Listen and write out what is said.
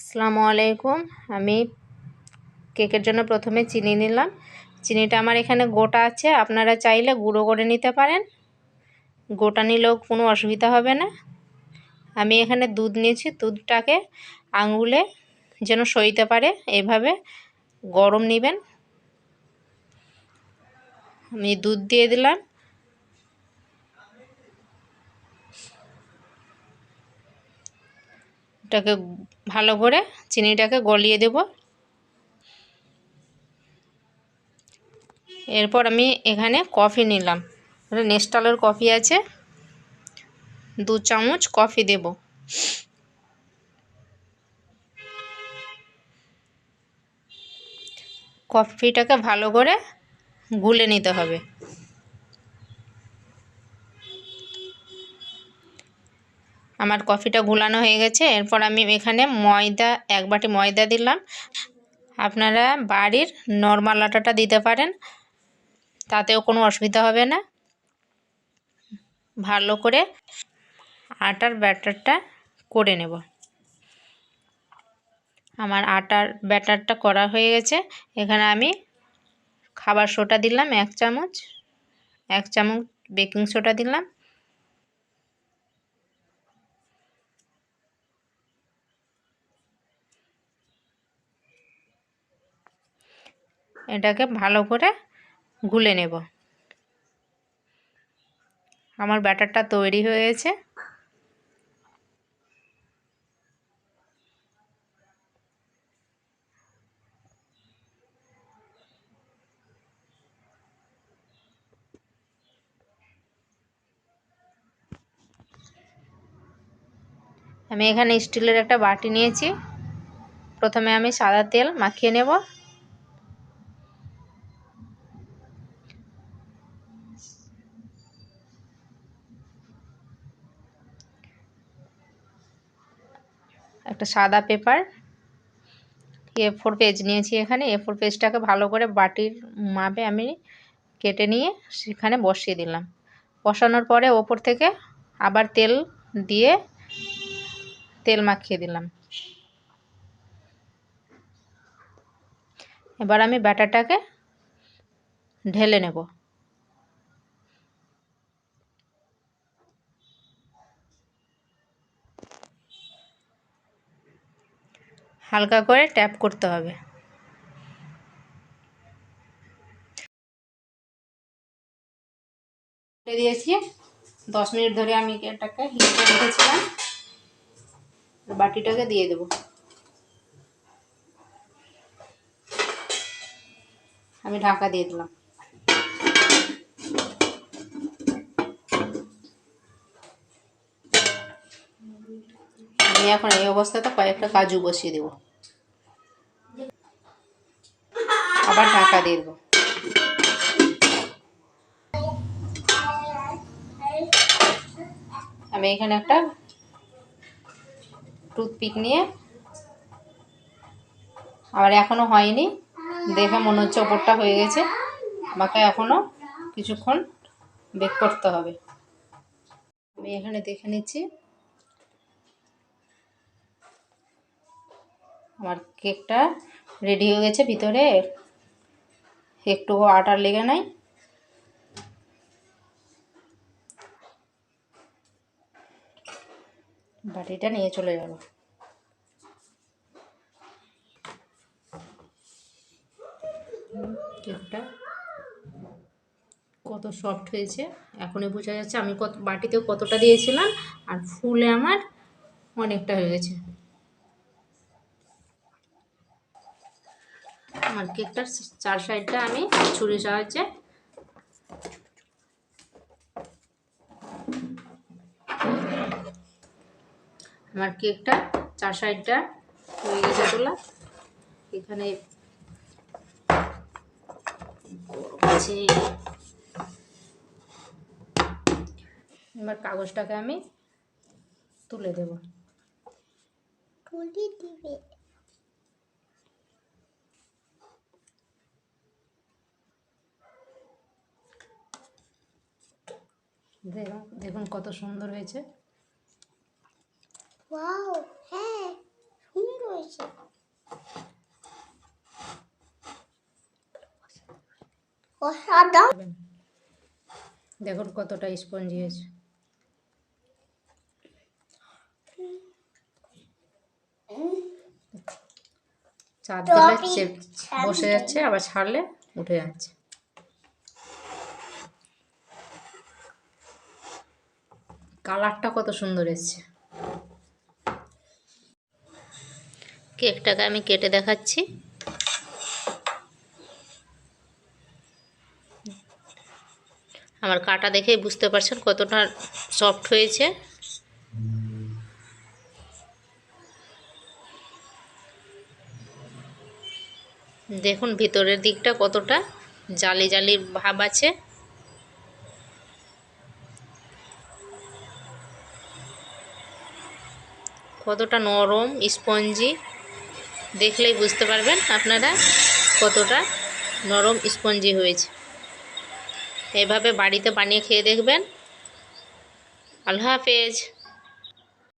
আসসালামু আলাইকুম। আমি কেকের জন্য প্রথমে চিনি নিলাম। চিনিটা আমার এখানে গোটা আছে। আপনারা চাইলে গুঁড়ো করে নিতে পারেন। গোটা নিলেও কোনো অসুবিধা হবে না। আমি এখানে দুধ নিয়েছি। দুধটাকে আঙুলে যেন সইতে পারে এইভাবে গরম নেবেন। আমি দুধ দিয়ে দিলাম। এটাকে ভালো করে চিনিটাকে গলিয়ে দেব। এরপর আমি এখানে কফি নিলাম। নেস্টালের কফি আছে। দু চামচ কফি দেব। কফিটাকে ভালো করে গুলে নিতে হবে। আমার কফিটা গুলানো হয়ে গেছে। এরপর আমি এখানে ময়দা, এক বাটি ময়দা দিলাম। আপনারা বাড়ির নর্মাল আটাটা দিতে পারেন। তাতেও কোনো অসুবিধা হবে না। ভালো করে আটার ব্যাটারটা করে নেব। আমার আটার ব্যাটারটা করা হয়ে গেছে। এখানে আমি খাবার সোটা দিলাম, এক চামচ। এক চামচ বেকিং সোডা দিলাম। এটাকে ভালো করে গুলে নেব। আমার ব্যাটারটা তৈরি হয়েছে। আমি এখানে স্টিলের একটা বাটি নিয়েছি। প্রথমে আমি সাদা তেল মাখিয়ে নেব। একটা সাদা পেপার এ ফোর পেজ নিয়েছি এখানে। এ ফোর পেজটাকে ভালো করে বাটির মাপে আমি কেটে নিয়ে সেখানে বসিয়ে দিলাম। বসানোর পরে ওপর থেকে আবার তেল দিয়ে তেল মাখিয়ে দিলাম। এবার আমি ব্যাটারটাকে ঢেলে নেব। হালকা করে ট্যাপ করতে হবে। দিয়েছি। দশ মিনিট ধরে আমি এটাকে হিটে রেখেছিলাম। বাটিটাকে দিয়ে দেব। আমি ঢাকা দিয়ে দিলাম। এখন এই অবস্থাতে কয়েকটা কাজু বসিয়ে দেব। আবার ঢাকা দিয়ে দেবো। আমি এখানে একটা টুথপিক নিয়ে আবার এখনও হয়নি। দেখে মনে হচ্ছে ওপরটা হয়ে গেছে। আমাকে এখনও কিছুক্ষণ বেক করতে হবে। আমি এখানে দেখে নিচ্ছি। আমার কেকটা রেডি হয়ে গেছে ভিতরে। একটুও আটার লেগে নাই। বাটিটা নিয়ে চলে যাব। কেকটা কত সফট হয়েছে। এখনই বোঝা যাচ্ছে আমি কত বাটিতে কতটা দিয়েছিলাম, আর ফুলে আমার অনেকটা হয়ে গেছে আমার কেকটার চার সাইডটা আমি ছুরি সাহায্যে আমার কেকটা চার সাইডটা হয়ে গেছে তোলা। এখানে আছে। এবার কাগজটাকে আমি তুলে দেব। তুলে দিবে। দেখুন দেখুন কত সুন্দর হয়েছে। ওয়াও হ্যাঁ সুন্দর হয়েছে। অসাধারণ। দেখুন কতটা স্পঞ্জি হয়েছে। চার দিলে বসে যাচ্ছে আবার ছাড়লে উঠে যাচ্ছে। কালারটা কত সুন্দর এসছে। কেকটাকে আমি কেটে দেখাচ্ছি। আমার কাটা দেখেই বুঝতে পারছেন কতটা সফট হয়েছে। দেখুন ভিতরের দিকটা কতটা জালি জালি ভাব আছে। কতটা নরম স্পঞ্জি দেখলেই বুঝতে পারবেন আপনারা কতটা নরম স্পঞ্জি হয়েছে। এভাবে বাড়িতে বানিয়ে খেয়ে দেখবেন। আল্লাহ হাফেজ।